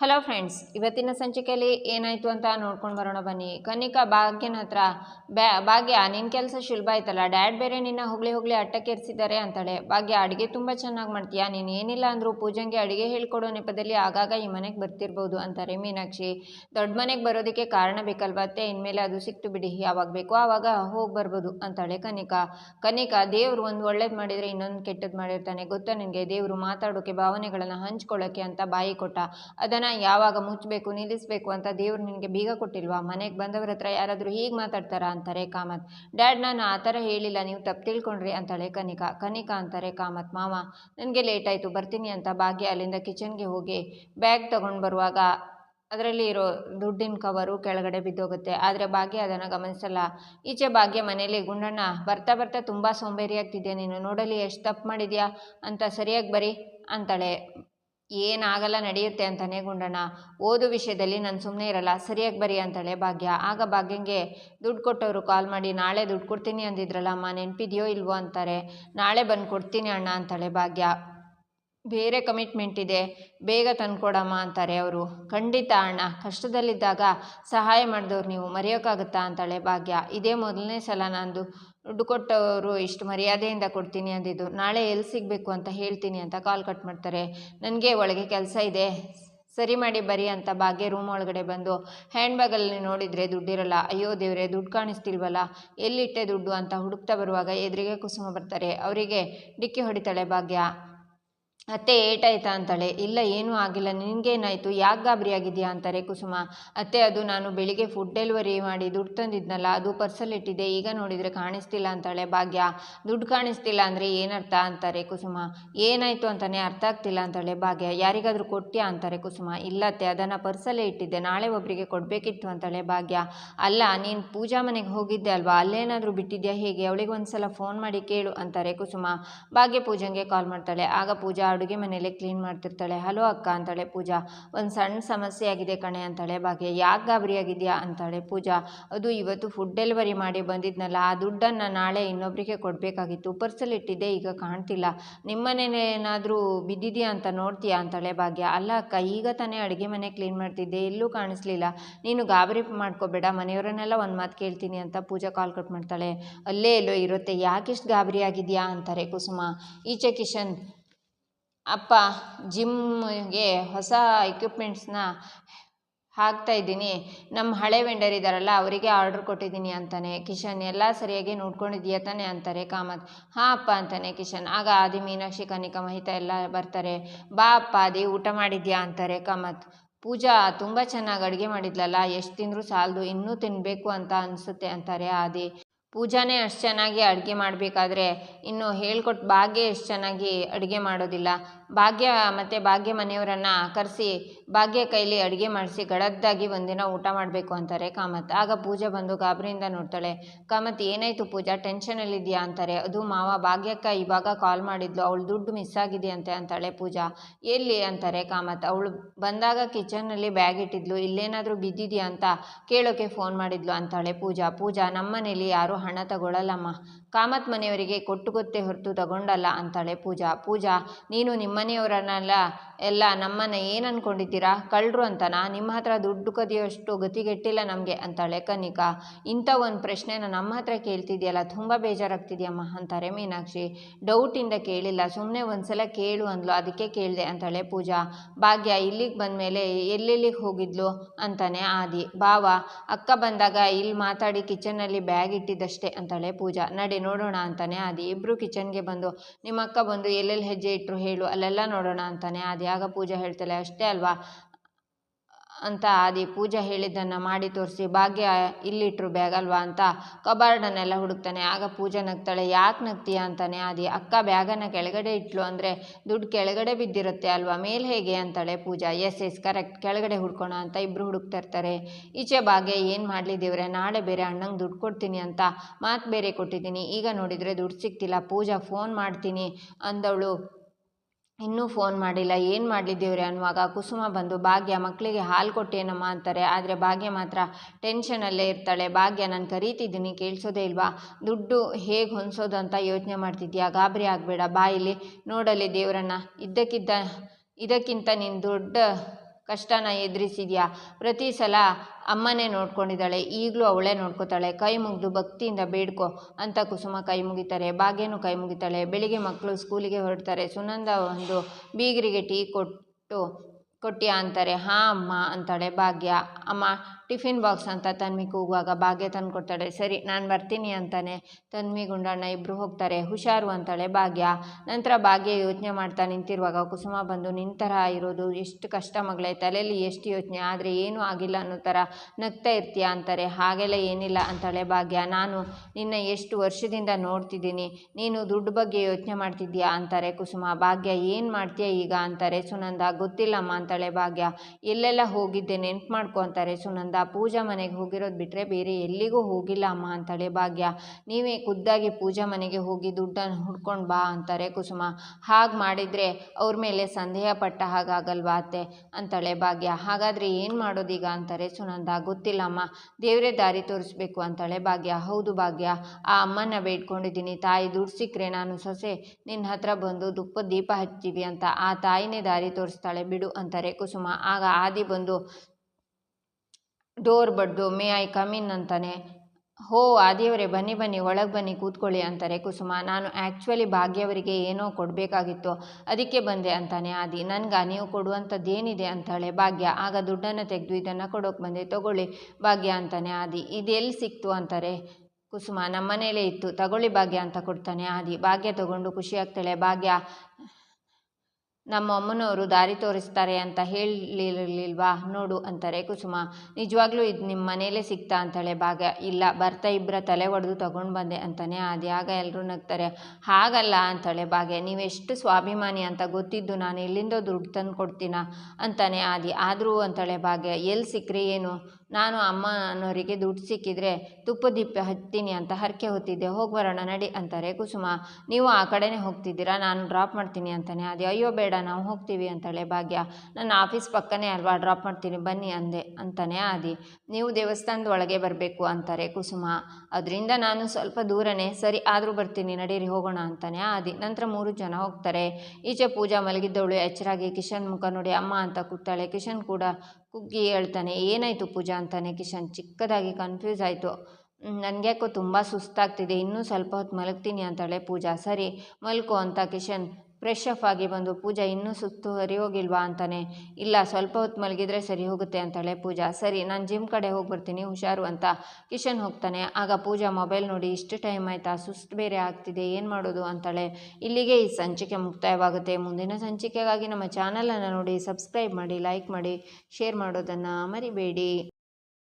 Hello friends ಇವತ್ತಿನ ಸಂಚಿಕೆಯಲ್ಲಿ ಏನಾಯಿತು ಅಂತ ನೋಡ್ಕೊಂಡು ಬರೋಣ ಬನ್ನಿ. ಕನಿಕಾ ಭಾಗ್ಯನ ಹತ್ರ ಭಾಗ್ಯ ನಿನ್ನ ಕೆಲಸ ಸುಲಭ ಆಯ್ತಲ್ಲ? ಡ್ಯಾಡ್ ಬೇರೆ ನಿನ್ನ ಹೋಗ್ಲಿ ಹೋಗ್ಲಿ ಅಟ್ಟಕ್ಕೇರಿಸಿದ್ದಾರೆ ಅಂತಾಳೆ. ಭಾಗ್ಯ, ಅಡುಗೆ ತುಂಬ ಚೆನ್ನಾಗಿ ಮಾಡ್ತೀಯಾ? ನೀನು ಏನಿಲ್ಲ ಅಂದರೂ ಪೂಜಂಗೆ ಅಡುಗೆ ಹೇಳ್ಕೊಡೋ ನೆಪದಲ್ಲಿ ಆಗಾಗ ಈ ಮನೆಗೆ ಬರ್ತಿರ್ಬೋದು ಅಂತಾರೆ ಮೀನಾಕ್ಷಿ. ದೊಡ್ಡ ಮನೆಗೆ ಬರೋದಕ್ಕೆ ಕಾರಣ ಬೇಕಲ್ವತ್ತೆ ಇನ್ಮೇಲೆ ಅದು ಸಿಕ್ತು ಬಿಡಿ. ಯಾವಾಗ ಬೇಕೋ ಆವಾಗ ಹೋಗಿ ಬರ್ಬೋದು ಅಂತಾಳೆ ಕನಿಕಾ ಕನಿಕಾ ದೇವರು ಒಂದು ಒಳ್ಳೇದು ಮಾಡಿದರೆ ಇನ್ನೊಂದು ಕೆಟ್ಟದ್ದು ಮಾಡಿರ್ತಾನೆ. ಗೊತ್ತಾ ನಿನಗೆ? ದೇವರು ಮಾತಾಡೋಕ್ಕೆ ಭಾವನೆಗಳನ್ನು ಹಂಚ್ಕೊಳ್ಳೋಕ್ಕೆ ಅಂತ ಬಾಯಿ ಕೊಟ್ಟ. ಅದನ್ನು ಯಾವಾಗ ಮುಚ್ಚಬೇಕು, ನಿಲ್ಲಿಸಬೇಕು ಅಂತ ದೇವ್ರು ನಿನಗೆ ಬೀಗ ಕೊಟ್ಟಿಲ್ವಾ? ಮನೆಗೆ ಬಂದವ್ರ ಹತ್ರ ಯಾರಾದರೂ ಹೀಗೆ ಮಾತಾಡ್ತಾರಾ ಅಂತಾರೆ ಕಾಮತ್. ಡ್ಯಾಡ್, ನಾನು ಆ ಥರ ಹೇಳಿಲ್ಲ, ನೀವು ತಪ್ಪು ತಿಳ್ಕೊಂಡ್ರಿ ಅಂತಾಳೆ ಕನಿಕಾ. ಕನಿಕಾ ಅಂತಾರೆ, ಕಾಮತ್, ಮಾವ, ನನಗೆ ಲೇಟ್ ಆಯಿತು, ಬರ್ತೀನಿ ಅಂತ ಭಾಗ್ಯ ಅಲ್ಲಿಂದ ಕಿಚನ್ಗೆ ಹೋಗಿ ಬ್ಯಾಗ್ ತಗೊಂಡು ಬರುವಾಗ ಅದರಲ್ಲಿ ಇರೋ ದುಡ್ಡಿನ ಕವರು ಕೆಳಗಡೆ ಬಿದ್ದೋಗುತ್ತೆ. ಆದರೆ ಭಾಗ್ಯ ಅದನ್ನು ಗಮನಿಸಲ್ಲ. ಈಚೆ ಭಾಗ್ಯ ಮನೇಲಿ ಗುಂಡಣ್ಣ, ಬರ್ತಾ ಬರ್ತಾ ತುಂಬ ಸೋಂಬೇರಿಯಾಗ್ತಿದ್ಯಾ ನೀನು ನೋಡಲಿ, ಎಷ್ಟು ತಪ್ಪು ಮಾಡಿದ್ಯಾ? ಅಂತ ಸರಿಯಾಗಿ ಬರಿ ಅಂತಾಳೆ. ಏನಾಗಲ್ಲ, ನಡೆಯುತ್ತೆ ಅಂತಾನೆ ಗುಂಡಣ್ಣ. ಓದು ವಿಷಯದಲ್ಲಿ ನಾನು ಸುಮ್ಮನೆ ಇರಲ್ಲ, ಸರಿಯಾಗಿ ಬರಿ ಅಂತಾಳೆ ಭಾಗ್ಯ. ಆಗ ಭಾಗ್ಯಂಗೆ ದುಡ್ಡು ಕೊಟ್ಟವರು ಕಾಲ್ ಮಾಡಿ, ನಾಳೆ ದುಡ್ಡು ಕೊಡ್ತೀನಿ ಅಂದಿದ್ರಲ್ಲ, ಅಮ್ಮ ನೆನಪಿದೆಯೋ ಇಲ್ವೋ ಅಂತಾರೆ. ನಾಳೆ ಬಂದು ಕೊಡ್ತೀನಿ ಅಣ್ಣ, ಅಂತಾಳೆ ಭಾಗ್ಯ. ಬೇರೆ ಕಮಿಟ್ಮೆಂಟ್ ಇದೆ. ಬೇಗ ತಂದ್ಕೊಡಮ್ಮ ಅಂತಾರೆ ಅವರು. ಖಂಡಿತ ಅಣ್ಣ, ಕಷ್ಟದಲ್ಲಿದ್ದಾಗ ಸಹಾಯ ಮಾಡಿದವ್ರು ನೀವು, ಮರೆಯೋಕ್ಕಾಗುತ್ತಾ ಅಂತಾಳೆ ಭಾಗ್ಯ. ಇದೇ ಮೊದಲನೇ ಸಲ ನಂದು ದುಡ್ಡು ಕೊಟ್ಟವರು ಇಷ್ಟು ಮರ್ಯಾದೆಯಿಂದ ಕೊಡ್ತೀನಿ ಅಂದಿದ್ದು. ನಾಳೆ ಎಲ್ಲಿ ಸಿಗಬೇಕು ಅಂತ ಹೇಳ್ತೀನಿ ಅಂತ ಕಾಲ್ ಕಟ್ ಮಾಡ್ತಾರೆ. ನನಗೆ ಒಳಗೆ ಕೆಲಸ ಇದೆ. ಸರಿ ಮಾಡಿ ಬರಿ ಅಂತ ಭಾಗ್ಯ ರೂಮ್ ಒಳಗಡೆ ಬಂದು ಹ್ಯಾಂಡ್ ಬ್ಯಾಗಲ್ಲಿ ನೋಡಿದರೆ ದುಡ್ಡಿರಲ್ಲ. ಅಯ್ಯೋ ದೇವ್ರೆ, ದುಡ್ಡು ಕಾಣಿಸ್ತಿಲ್ವಲ್ಲ? ಎಲ್ಲಿಟ್ಟೆ ದುಡ್ಡು ಅಂತ ಹುಡುಕ್ತಾ ಬರುವಾಗ ಎದುರಿಗೆ ಕುಸುಮ ಬರ್ತಾರೆ. ಅವರಿಗೆ ಡಿಕ್ಕಿ ಹೊಡಿತಾಳೆ ಭಾಗ್ಯ. ಅತ್ತೆ ಏಟಾಯ್ತಾ ಅಂತಾಳೆ. ಇಲ್ಲ, ಏನೂ ಆಗಿಲ್ಲ. ನಿನಗೇನಾಯಿತು? ಯಾಕೆ ಗಾಬರಿ ಆಗಿದೆಯಾ ಅಂತಾರೆ ಕುಸುಮ. ಅತ್ತೆ, ಅದು ನಾನು ಬೆಳಿಗ್ಗೆ ಫುಡ್ ಡೆಲಿವರಿ ಮಾಡಿ ದುಡ್ಡು ತಂದಿದ್ನಲ್ಲ, ಅದು ಪರ್ಸಲ್ ಇಟ್ಟಿದ್ದೆ. ಈಗ ನೋಡಿದರೆ ಕಾಣಿಸ್ತಿಲ್ಲ ಅಂತಾಳೆ. ಭಾಗ್ಯ, ದುಡ್ಡು ಕಾಣಿಸ್ತಿಲ್ಲ ಅಂದರೆ ಏನರ್ಥ ಅಂತಾರೆ ಕುಸುಮ. ಏನಾಯಿತು ಅಂತಾನೆ ಅರ್ಥ ಆಗ್ತಿಲ್ಲ ಅಂತಾಳೆ ಭಾಗ್ಯ. ಯಾರಿಗಾದರೂ ಕೊಟ್ಟ್ಯಾ ಅಂತಾರೆ ಕುಸುಮ. ಇಲ್ಲತ್ತೆ ಅದನ್ನು ಪರ್ಸಲ್ಲೇ ಇಟ್ಟಿದ್ದೆ. ನಾಳೆ ಒಬ್ಬರಿಗೆ ಕೊಡಬೇಕಿತ್ತು ಅಂತಾಳೆ ಭಾಗ್ಯ. ಅಲ್ಲ, ನೀನು ಪೂಜಾ ಮನೆಗೆ ಹೋಗಿದ್ದೆ ಅಲ್ವಾ? ಅಲ್ಲೇನಾದರೂ ಬಿಟ್ಟಿದ್ಯಾ ಹೇಗೆ? ಅವಳಿಗೆ ಒಂದ್ಸಲ ಫೋನ್ ಮಾಡಿ ಕೇಳು ಅಂತಾರೆ ಕುಸುಮ. ಭಾಗ್ಯ ಪೂಜಂಗೆ ಕಾಲ್ ಮಾಡ್ತಾಳೆ. ಆಗ ಪೂಜಾ ಅಡುಗೆ ಮನೆಯಲ್ಲೇ ಕ್ಲೀನ್ ಮಾಡ್ತಿರ್ತಾಳೆ. ಹಲೋ ಅಕ್ಕ, ಅಂತಾಳೆ ಪೂಜಾ. ಒಂದು ಸಣ್ಣ ಸಮಸ್ಯೆ ಆಗಿದೆ ಕಣೆ, ಅಂತಾಳೆ ಭಾಗ್ಯ. ಯಾಕೆ ಗಾಬರಿಯಾಗಿದೆಯಾ ಅಂತಾಳೆ ಪೂಜಾ. ಅದು ಇವತ್ತು ಫುಡ್ ಡೆಲಿವರಿ ಮಾಡಿ ಬಂದಿದ್ನಲ್ಲ, ಆ ದುಡ್ಡನ್ನು ನಾಳೆ ಇನ್ನೊಬ್ಬರಿಗೆ ಕೊಡಬೇಕಾಗಿತ್ತು. ಪರ್ಸಲ್ ಇಟ್ಟಿದ್ದೆ, ಈಗ ಕಾಣ್ತಿಲ್ಲ. ನಿಮ್ಮನೇನೇನಾದರೂ ಬಿದ್ದಿದೆಯಾ ಅಂತ ನೋಡ್ತೀಯಾ? ಅಂತಾಳೆ ಭಾಗ್ಯ. ಅಲ್ಲ ಅಕ್ಕ, ಈಗ ತಾನೇ ಅಡುಗೆ ಮನೆ ಕ್ಲೀನ್ ಮಾಡ್ತಿದ್ದೆ ಎಲ್ಲೂ ಕಾಣಿಸ್ಲಿಲ್ಲ. ನೀನು ಗಾಬರಿ ಮಾಡ್ಕೋಬೇಡ, ಮನೆಯವರನ್ನೆಲ್ಲ ಒಂದು ಮಾತು ಕೇಳ್ತೀನಿ, ಅಂತ ಪೂಜಾ ಕಾಲ್ ಕಟ್ ಮಾಡ್ತಾಳೆ. ಅಲ್ಲೇ ಎಲ್ಲೋ ಇರುತ್ತೆ ಯಾಕೆಷ್ಟು ಗಾಬರಿ ಆಗಿದೆಯಾ? ಅಂತಾರೆ ಕುಸುಮ. ಈಚೆ ಕಿಶನ್ ಅಪ್ಪ, ಜಿಮ್ಗೆ ಹೊಸ ಎಕ್ವಿಪ್ಮೆಂಟ್ಸನ್ನ ಹಾಕ್ತಾ ಇದ್ದೀನಿ. ನಮ್ಮ ಹಳೆ ವೆಂಡರ್ ಇದ್ದಾರಲ್ಲ ಅವರಿಗೆ ಆರ್ಡ್ರ್ ಕೊಟ್ಟಿದ್ದೀನಿ ಅಂತಾನೆ. ಕಿಶನ್, ಎಲ್ಲ ಸರಿಯಾಗಿ ನೋಡ್ಕೊಂಡಿದ್ಯಾ ತಾನೆ ಅಂತಾರೆ ಕಾಮತ್. ಹಾಂ ಅಪ್ಪ ಅಂತಾನೆ ಕಿಶನ್. ಆಗ ಆದಿ, ಮೀನಾಕ್ಷಿ, ಕನಿಕಾ, ಮಹಿತಾ ಎಲ್ಲ ಬರ್ತಾರೆ. ಬಾ ಅಪ್ಪ ಆದಿ, ಊಟ ಮಾಡಿದ್ಯಾ ಅಂತಾರೆ ಕಾಮತ್. ಪೂಜಾ, ತುಂಬ ಚೆನ್ನಾಗಿ ಅಡುಗೆ ಮಾಡಿದ್ಲಲ್ಲ, ಎಷ್ಟು ತಿಂದರೂ ಸಾಲದು, ಇನ್ನೂ ತಿನ್ನಬೇಕು ಅಂತ ಅನಿಸುತ್ತೆ ಅಂತಾರೆ ಆದಿ. ಪೂಜಾನೇ ಅಷ್ಟು ಚೆನ್ನಾಗಿ ಅಡುಗೆ ಮಾಡಬೇಕಾದ್ರೆ ಇನ್ನು ಹೇಳ್ಕೊಟ್ಟು ಭಾಗ್ಯ ಎಷ್ಟು ಚೆನ್ನಾಗಿ ಅಡುಗೆ ಮಾಡೋದಿಲ್ಲ. ಭಾಗ್ಯ ಮತ್ತು ಭಾಗ್ಯ ಮನೆಯವರನ್ನು ಕರೆಸಿ ಭಾಗ್ಯ ಕೈಲಿ ಅಡುಗೆ ಮಾಡಿಸಿ, ಗಡದ್ದಾಗಿ ಒಂದಿನ ಊಟ ಮಾಡಬೇಕು ಅಂತಾರೆ ಕಾಮತ್. ಆಗ ಪೂಜಾ ಬಂದು ಗಾಬರಿಯಿಂದ ನೋಡ್ತಾಳೆ, ಕಾಮತ್, ಏನಾಯಿತು ಪೂಜಾ? ಟೆನ್ಷನಲ್ಲಿದೆಯಾ ಅಂತಾರೆ. ಅದು ಮಾವ ಭಾಗ್ಯಕ್ಕ ಇವಾಗ ಕಾಲ್ ಮಾಡಿದ್ಲು, ಅವಳು ದುಡ್ಡು ಮಿಸ್ ಆಗಿದೆ ಅಂತೆ ಅಂತಾಳೆ ಪೂಜಾ. ಎಲ್ಲಿ? ಅಂತಾರೆ ಕಾಮತ್. ಅವಳು ಬಂದಾಗ ಕಿಚನ್ನಲ್ಲಿ ಬ್ಯಾಗ್ ಇಟ್ಟಿದ್ಲು, ಇಲ್ಲೇನಾದರೂ ಬಿದ್ದಿದೆಯಾ ಅಂತ ಕೇಳೋಕೆ ಫೋನ್ ಮಾಡಿದ್ಲು, ಅಂತಾಳೆ ಪೂಜಾ. ಪೂಜಾ ನಮ್ಮನೇಲಿ ಯಾರೂ ಹಣ ತಗೊಳ್ಳಲ್ಲಮ್ಮ ಕಾಮತ್ ಮನೆಯವರಿಗೆ ಕೊಟ್ಟು ಗೊತ್ತೇ ಹೊರತು ತಗೊಂಡಲ್ಲ, ಅಂತಾಳೆ ಪೂಜಾ. ಪೂಜಾ, ನೀನು ನಿಮ್ಮನೆಯವರನ್ನೆಲ್ಲ ಎಲ್ಲ ನಮ್ಮನ್ನ ಏನು ಅಂದ್ಕೊಂಡಿದ್ದೀರಾ ಕಳ್ಳರು ಅಂತನಾ? ನಿಮ್ಮ ಹತ್ರ ದುಡ್ಡು ಕದಿಯೋಷ್ಟು ಗತಿಗೆಟ್ಟಿಲ್ಲ ನಮಗೆ ಅಂತಾಳೆ ಕನಿಕಾ ಇಂಥ ಒಂದು ಪ್ರಶ್ನೆನ ನಮ್ಮ ಹತ್ರ ಕೇಳ್ತಿದ್ಯಲ್ಲ, ತುಂಬ ಬೇಜಾರಾಗ್ತಿದೆಯಮ್ಮ ಅಂತಾರೆ ಮೀನಾಕ್ಷಿ. ಡೌಟಿಂದ ಕೇಳಿಲ್ಲ ಸುಮ್ಮನೆ ಒಂದ್ಸಲ ಕೇಳು ಅಂದ್ಲು, ಅದಕ್ಕೆ ಕೇಳಿದೆ ಅಂತಾಳೆ ಪೂಜಾ. ಭಾಗ್ಯ, ಇಲ್ಲಿಗೆ ಬಂದಮೇಲೆ ಎಲ್ಲೆಲ್ಲಿಗೆ ಹೋಗಿದ್ಲು? ಅಂತಾನೆ ಆದಿ. ಬಾವ ಅಕ್ಕ ಬಂದಾಗ ಇಲ್ಲಿ ಮಾತಾಡಿ ಕಿಚನ್ನಲ್ಲಿ ಬ್ಯಾಗ್ ಇಟ್ಟಿದ್ದಷ್ಟೇ ಅಂತಾಳೆ ಪೂಜಾ. ನಡಿ ನೋಡೋಣ ಅಂತಾನೆ ಆದಿ. ಇಬ್ಬರು ಕಿಚನ್ಗೆ ಬಂದು, ನಿಮ್ಮ ಅಕ್ಕ ಬಂದು ಎಲ್ಲೆಲ್ಲಿ ಹೆಜ್ಜೆ ಇಟ್ಟರು ಹೇಳು ಅಲ್ಲೆಲ್ಲ ನೋಡೋಣ ಅಂತಾನೆ. ಆದಿ ಯಾಗ ಪೂಜಾ ಹೇಳ್ತಾಳೆ, ಅಷ್ಟೇ ಅಲ್ವಾ? ಅಂತ ಆದಿ ಪೂಜಾ ಹೇಳಿದ್ದನ್ನು ಮಾಡಿ ತೋರಿಸಿ, ಭಾಗ್ಯ ಇಲ್ಲಿಟ್ರು ಬ್ಯಾಗ್ ಅಲ್ವಾ? ಅಂತ ಕಬಾರ್ಡನ್ನೆಲ್ಲ ಹುಡುಕ್ತಾನೆ. ಆಗ ಪೂಜಾ ನಗ್ತಾಳೆ, ಯಾಕೆ ನಗ್ತೀಯ? ಅಂತಾನೆ. ಆದಿ, ಅಕ್ಕ ಬ್ಯಾಗನ್ನು ಕೆಳಗಡೆ ಇಟ್ಲು ಅಂದರೆ ದುಡ್ಡು ಕೆಳಗಡೆ ಬಿದ್ದಿರುತ್ತೆ ಅಲ್ವಾ? ಮೇಲೆ ಹೇಗೆ? ಅಂತಾಳೆ ಪೂಜಾ. ಎಸ್ ಎಸ್, ಕರೆಕ್ಟ್, ಕೆಳಗಡೆ ಹುಡ್ಕೋಣ ಅಂತ ಇಬ್ಬರು ಹುಡುಕ್ತಾ ಇರ್ತಾರೆ. ಈಚೆ ಭಾಗ್ಯ, ಏನು ಮಾಡಲಿ ನಾಳೆ ಬೇರೆ ಅಣ್ಣಂಗೆ ದುಡ್ಡು ಕೊಡ್ತೀನಿ ಅಂತ ಮಾತು ಬೇರೆ ಕೊಟ್ಟಿದ್ದೀನಿ. ಈಗ ನೋಡಿದರೆ ದುಡ್ಡು ಸಿಗ್ತಿಲ್ಲ. ಪೂಜಾ, ಫೋನ್ ಮಾಡ್ತೀನಿ ಅಂದವಳು. ಇನ್ನೂ ಫೋನ್ ಮಾಡಿಲ್ಲ, ಏನು ಮಾಡಲಿದ್ದೇವ್ರಿ ಅನ್ನುವಾಗ ಕುಸುಮ ಬಂದು, ಭಾಗ್ಯ ಮಕ್ಕಳಿಗೆ ಹಾಲು ಕೊಟ್ಟೇನಮ್ಮ ಅಂತಾರೆ. ಆದರೆ ಭಾಗ್ಯ ಮಾತ್ರ ಟೆನ್ಷನಲ್ಲೇ ಇರ್ತಾಳೆ. ಭಾಗ್ಯ, ನಾನು ಕರೀತಿದ್ದೀನಿ, ಕೇಳಿಸೋದೇ ಇಲ್ವಾ? ದುಡ್ಡು ಹೇಗೆ ಹೊಂದಿಸೋದು ಅಂತ ಯೋಚನೆ ಮಾಡ್ತಿದ್ಯಾ? ಗಾಬರಿ ಆಗಬೇಡ ಬಾಯಿಲಿ ನೋಡಲಿ ದೇವರನ್ನ. ಇದ್ದಕ್ಕಿದ್ದ, ಇದಕ್ಕಿಂತ ನೀನು ದೊಡ್ಡ ಕಷ್ಟನ ಎದುರಿಸಿದ್ಯಾ? ಪ್ರತಿ ಸಲ ಅಮ್ಮನೇ ನೋಡ್ಕೊಂಡಿದ್ದಾಳೆ, ಈಗಲೂ ಅವಳೇ ನೋಡ್ಕೋತಾಳೆ. ಕೈ ಮುಗಿದು ಭಕ್ತಿಯಿಂದ ಬೇಡ್ಕೊ ಅಂತ ಕುಸುಮ ಕೈ ಮುಗಿತಾರೆ ಭಾಗ್ಯನೂ ಕೈ ಮುಗಿತಾಳೆ. ಬೆಳಿಗ್ಗೆ ಮಕ್ಕಳು ಸ್ಕೂಲಿಗೆ ಹೊರಡ್ತಾರೆ. ಸುನಂದ ಒಂದು ಬೀಗರಿಗೆ ಟೀ ಕೊಟ್ಟು ಕೊಟ್ಟಿಯಾ ಅಂತಾರೆ, ಹಾಂ ಅಮ್ಮ ಅಂತಾಳೆ ಭಾಗ್ಯ. ಅಮ್ಮ, ಟಿಫಿನ್ ಬಾಕ್ಸ್ ಅಂತ ತನ್ವಿ ಕೂಗುವಾಗ ಭಾಗ್ಯ ತಂದು ಕೊಡ್ತಾಳೆ. ಸರಿ, ನಾನು ಬರ್ತೀನಿ ಅಂತಾನೆ. ತನ್ಮಿ ಗುಂಡಣ್ಣ ಇಬ್ಬರು ಹೋಗ್ತಾರೆ. ಹುಷಾರು ಅಂತಾಳೆ ಭಾಗ್ಯ. ನಂತರ ಭಾಗ್ಯ ಯೋಚನೆ ಮಾಡ್ತಾ ನಿಂತಿರುವಾಗ ಕುಸುಮ ಬಂದು ನಿಂತರ ಇರೋದು ಎಷ್ಟು ಕಷ್ಟ ಮಗಳೇ ತಲೆಯಲ್ಲಿ ಎಷ್ಟು ಯೋಚನೆ, ಆದರೆ ಏನೂ ಆಗಿಲ್ಲ ಅನ್ನೋ ಥರ ನಗ್ತಾ ಇರ್ತೀಯ? ಅಂತಾರೆ. ಹಾಗೆಲ್ಲ ಏನಿಲ್ಲ ಅಂತಾಳೆ ಭಾಗ್ಯ. ನಾನು ನಿನ್ನ ಎಷ್ಟು ವರ್ಷದಿಂದ ನೋಡ್ತಿದ್ದೀನಿ. ನೀನು ದುಡ್ಡು ಬಗ್ಗೆ ಯೋಚನೆ ಮಾಡ್ತಿದ್ದೀಯಾ? ಅಂತಾರೆ ಕುಸುಮ. ಭಾಗ್ಯ, ಏನು ಮಾಡ್ತೀಯ ಈಗ? ಅಂತಾರೆ ಸುನಂದ. ಗೊತ್ತಿಲ್ಲಮ್ಮ ಅಂತಾಳೆ ಭಾಗ್ಯ. ಎಲ್ಲೆಲ್ಲ ಹೋಗಿದ್ದೆ ನೆನ್ಪು ಮಾಡ್ಕೊ ಅಂತಾರೆ. ಸುನಂದ, ಪೂಜಾ ಮನೆಗೆ ಹೋಗಿರೋದು ಬಿಟ್ಟರೆ ಬೇರೆ ಎಲ್ಲಿಗೂ ಹೋಗಿಲ್ಲ ಅಮ್ಮ ಅಂತಾಳೆ ಭಾಗ್ಯ. ನೀವೇ ಖುದ್ದಾಗಿ ಪೂಜಾ ಮನೆಗೆ ಹೋಗಿ ದುಡ್ಡನ್ನು ಹುಡ್ಕೊಂಡು ಬಾ ಅಂತಾರೆ ಕುಸುಮ. ಹಾಗೆ ಮಾಡಿದರೆ ಅವ್ರ ಮೇಲೆ ಸಂದೇಹ ಪಟ್ಟ ಹಾಗಾಗಲ್ವಾ ಅತ್ತೆ? ಅಂತಾಳೆ ಭಾಗ್ಯ. ಹಾಗಾದರೆ ಏನು ಮಾಡೋದೀಗ ಅಂತಾರೆ ಸುನಂದ. ಗೊತ್ತಿಲ್ಲಮ್ಮ ದೇವರೇ ದಾರಿ ತೋರಿಸ್ಬೇಕು ಅಂತಾಳೆ ಭಾಗ್ಯ. ಹೌದು ಭಾಗ್ಯ. ಆ ಅಮ್ಮನ ಬೇಡ್ಕೊಂಡಿದ್ದೀನಿ. ತಾಯಿ ದುಡ್ಡು ಸಿಕ್ಕರೆ ನಾನು ಸೊಸೆ. ನಿನ್ನ ಹತ್ರ ಬಂದು ದುಪ್ಪ ದೀಪ ಹಚ್ತೀವಿ ಅಂತ. ಆ ತಾಯಿನೇ ದಾರಿ ತೋರಿಸ್ತಾಳೆ. ಬಿಡು ಅಂತಾರೆ. ಕುಸುಮ, ಆಗ ಆದಿ ಬಂದು, ಡೋರ್ ಬಡ್ದು, ಮೇ ಐ ಕಮಿನ್ ಅಂತಾನೆ. ಹೋ, ಆದಿಯವರೇ, ಬನ್ನಿ ಬನ್ನಿ, ಒಳಗೆ ಬನ್ನಿ, ಕೂತ್ಕೊಳ್ಳಿ ಅಂತಾರೆ ಕುಸುಮ. ನಾನು ಆ್ಯಕ್ಚುಲಿ ಭಾಗ್ಯವರಿಗೆ ಏನೋ ಕೊಡಬೇಕಾಗಿತ್ತು, ಅದಕ್ಕೆ ಬಂದೆ ಅಂತಾನೆ ಆದಿ. ನನ್ಗೆ, ನೀವು ಕೊಡುವಂಥದ್ದೇನಿದೆ? ಅಂತಾಳೆ ಭಾಗ್ಯ. ಆಗ ದುಡ್ಡನ್ನು ತೆಗೆದು, ಇದನ್ನು ಕೊಡೋಕೆ ಬಂದೆ, ತಗೊಳ್ಳಿ ಭಾಗ್ಯ ಅಂತಾನೆ ಆದಿ. ಇದೆಲ್ಲಿ ಸಿಕ್ತು? ಅಂತಾರೆ ಕುಸುಮ. ನಮ್ಮನೇಲೇ ಇತ್ತು, ತಗೊಳ್ಳಿ ಭಾಗ್ಯ ಅಂತ ಕೊಡ್ತಾನೆ ಆದಿ. ಭಾಗ್ಯ ತಗೊಂಡು ಖುಷಿ ಆಗ್ತಾಳೆ. ಭಾಗ್ಯ ನಮ್ಮ ಅಮ್ಮನವರು ದಾರಿ ತೋರಿಸ್ತಾರೆ ಅಂತ ಹೇಳಿರಲಿಲ್ವಾ? ನೋಡು ಅಂತಾರೆ ಕುಸುಮ. ನಿಜವಾಗ್ಲೂ ಇದು ನಿಮ್ಮ ಮನೇಲೇ ಸಿಗ್ತಾ ಅಂತಾಳೆ ಭಾಗ. ಇಲ್ಲ, ಬರ್ತಾ ಇಬ್ಬರ ತಲೆ ಒಡೆದು ತಗೊಂಡು ಬಂದೆ ಅಂತಾನೆ. ಆದಿ ಆಗ ಎಲ್ಲರೂ ನಗ್ತಾರೆ. ಹಾಗಲ್ಲ ಅಂತಾಳೆ ಭಾಗ್ಯ. ನೀವೆಷ್ಟು ಸ್ವಾಭಿಮಾನಿ ಅಂತ ಗೊತ್ತಿದ್ದು ನಾನು ಎಲ್ಲಿಂದ ದುಡ್ಡು ತಂದು ಕೊಡ್ತೀನ ಅಂತಾನೆ ಆದಿ. ಆದರೂ ಅಂತಾಳೆ ಭಾಗ್ಯ ಎಲ್ಲಿ ಸಿಕ್ಕರೆ ಏನು? ನಾನು ಅಮ್ಮ ಅನ್ನೋರಿಗೆ ದುಡ್ಡು ಸಿಕ್ಕಿದ್ರೆ ತುಪ್ಪ ದೀಪ ಹತ್ತೀನಿ ಅಂತ ಹರಕೆ ಹೊತ್ತಿದ್ದೆ. ಹೋಗಿ ಬರೋಣ, ನಡಿ ಅಂತಾರೆ. ಕುಸುಮ, ನೀವು ಆ ಕಡೆನೇ ಹೋಗ್ತಿದ್ದೀರಾ? ನಾನು ಡ್ರಾಪ್ ಮಾಡ್ತೀನಿ ಅಂತಾನೆ. ಅದೇ, ಅಯ್ಯೋ ಬೇಡ, ನಾವು ಹೋಗ್ತೀವಿ ಅಂತಾಳೆ ಭಾಗ್ಯ. ನನ್ನ ಆಫೀಸ್ ಪಕ್ಕನೇ ಅಲ್ವಾ, ಡ್ರಾಪ್ ಮಾಡ್ತೀನಿ, ಬನ್ನಿ ಅಂದೆ, ಅಂತಾನೆ ಆದಿ. ನೀವು ದೇವಸ್ಥಾನದ ಒಳಗೆ ಬರಬೇಕು ಅಂತಾರೆ ಕುಸುಮ. ಅದರಿಂದ ನಾನು ಸ್ವಲ್ಪ ದೂರನೇ, ಸರಿ, ಆದರೂ ಬರ್ತೀನಿ, ನಡೀರಿ, ಹೋಗೋಣ ಅಂತಾನೆ ಆದಿ. ನಂತರ ಮೂರು ಜನ ಹೋಗ್ತಾರೆ. ಈಚೆ ಪೂಜಾ ಮಲಗಿದ್ದವಳು ಎಚ್ಚರಾಗಿ ಕಿಶನ್ ಮುಖ ನೋಡಿ, ಅಮ್ಮ ಅಂತ ಕೂತಾಳೆ. ಕಿಶನ್ ಕೂಡ ಕುಗ್ಗಿ ಹೇಳ್ತಾನೆ, ಏನಾಯಿತು ಪೂಜಾ? ಅಂತಾನೆ ಕಿಶನ್. ಚಿಕ್ಕದಾಗಿ ಕನ್ಫ್ಯೂಸ್ ಆಯಿತು. ನನಗ್ಯಾಕೋ ತುಂಬ ಸುಸ್ತಾಗ್ತಿದೆ. ಇನ್ನೂ ಸ್ವಲ್ಪ ಹೊತ್ತು ಮಲಗ್ತೀನಿ ಅಂತಾಳೆ ಪೂಜಾ. ಸರಿ, ಮಲ್ಕೋ ಅಂತ ಕಿಶನ್. ಫ್ರೆಶ್ ಅಪ್ ಆಗಿ ಬಂದು ಪೂಜಾ ಇನ್ನೂ ಸುತ್ತು ಹರಿ ಹೋಗಿಲ್ವಾ ಅಂತಾನೆ, ಇಲ್ಲ ಸ್ವಲ್ಪ ಹೊತ್ತು ಮಲಗಿದ್ರೆ ಸರಿ ಹೋಗುತ್ತೆ ಅಂತಾಳೆ ಪೂಜಾ. ಸರಿ, ನಾನು ಜಿಮ್ ಕಡೆ ಹೋಗಿ ಬರ್ತೀನಿ ಹುಷಾರು ಅಂತ. ಕಿಶನ್ ಹೋಗ್ತಾನೆ. ಆಗ ಪೂಜಾ ಮೊಬೈಲ್ ನೋಡಿ, ಇಷ್ಟು ಟೈಮ್ ಆಯಿತಾ? ಸುಸ್ತು ಬೇರೆ ಆಗ್ತಿದೆ, ಏನು ಮಾಡೋದು ಅಂತಾಳೆ. ಇಲ್ಲಿಗೆ ಈ ಸಂಚಿಕೆ ಮುಕ್ತಾಯವಾಗುತ್ತೆ. ಮುಂದಿನ ಸಂಚಿಕೆಗಾಗಿ ನಮ್ಮ ಚಾನಲನ್ನು ನೋಡಿ ಸಬ್ಸ್ಕ್ರೈಬ್ ಮಾಡಿ ಲೈಕ್ ಮಾಡಿ ಶೇರ್ ಮಾಡೋದನ್ನು ಮರಿಬೇಡಿ.